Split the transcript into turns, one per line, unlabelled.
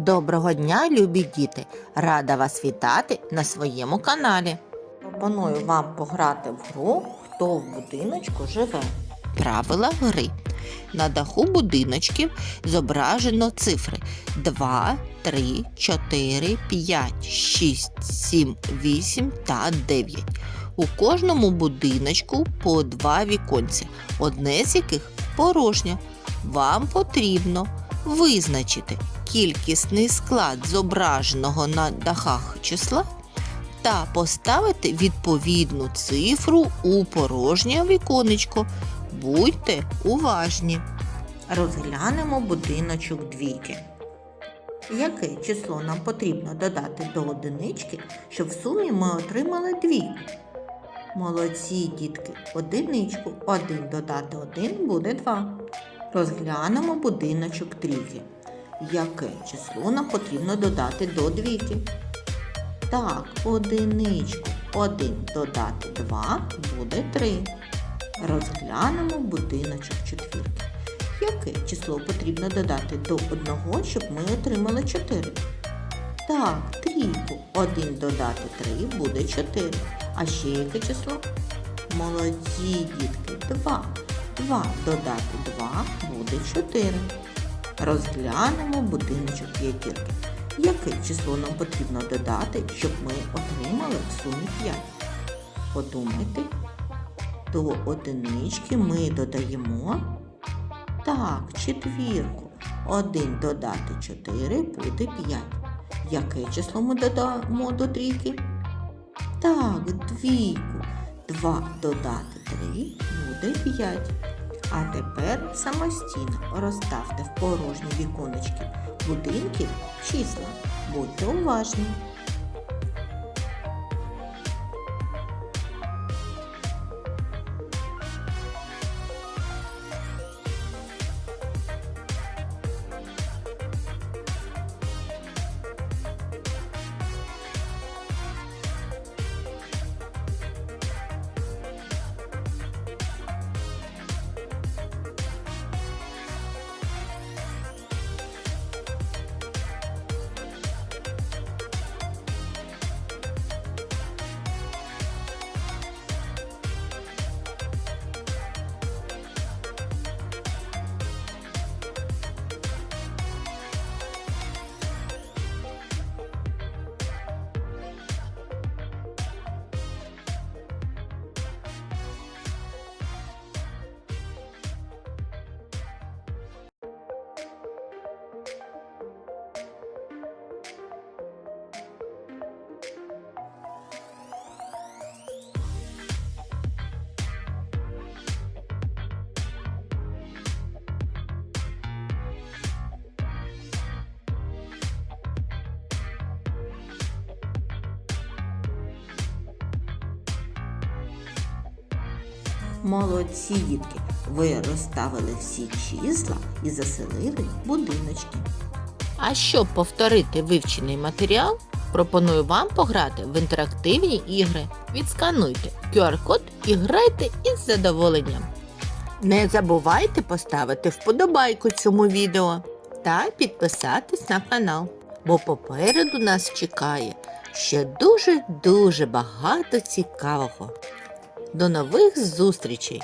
Доброго дня, любі діти! Рада вас вітати на своєму каналі. Пропоную вам пограти в гру Хто в будиночку живе. Правила гри. На даху будиночків зображено цифри 2, 3, 4, 5, 6, 7, 8 та 9. У кожному будиночку по два віконця, одне з яких порожнє. Вам потрібно визначити кількісний склад зображеного на дахах числа та поставити відповідну цифру у порожнє віконечко. Будьте уважні. Розглянемо будиночок двійки. Яке число нам потрібно додати до одинички, щоб в сумі ми отримали двійку? Молодці, дітки, одиничку. Один додати один буде два. Розглянемо будиночок трійки. Яке число нам потрібно додати до двійки? Так, одиничку. Один додати два буде три. Розглянемо будиночок четвірки. Яке число потрібно додати до одного, щоб ми отримали чотири? Так, трійку. Один додати три буде чотири. А ще яке число? Молодці, дітки, два. Два додати два буде чотири. Розглянемо будиночок п'ятірки. Яке число нам потрібно додати, щоб ми отримали в сумі 5? Подумайте. До одинички ми додаємо так, четвірку. Один додати 4 буде 5. Яке число ми додамо до трійки? Так, двійку. 2 додати 3 буде 5. А тепер самостійно розставте в порожні віконечки будинків числа. Будьте уважні. Молодці дітки, ви розставили всі числа і заселили будиночки. А щоб повторити вивчений матеріал, пропоную вам пограти в інтерактивні ігри. Відскануйте QR-код і грайте із задоволенням. Не забувайте поставити вподобайку цьому відео та підписатись на канал, бо попереду нас чекає ще дуже-дуже багато цікавого. До нових зустрічей!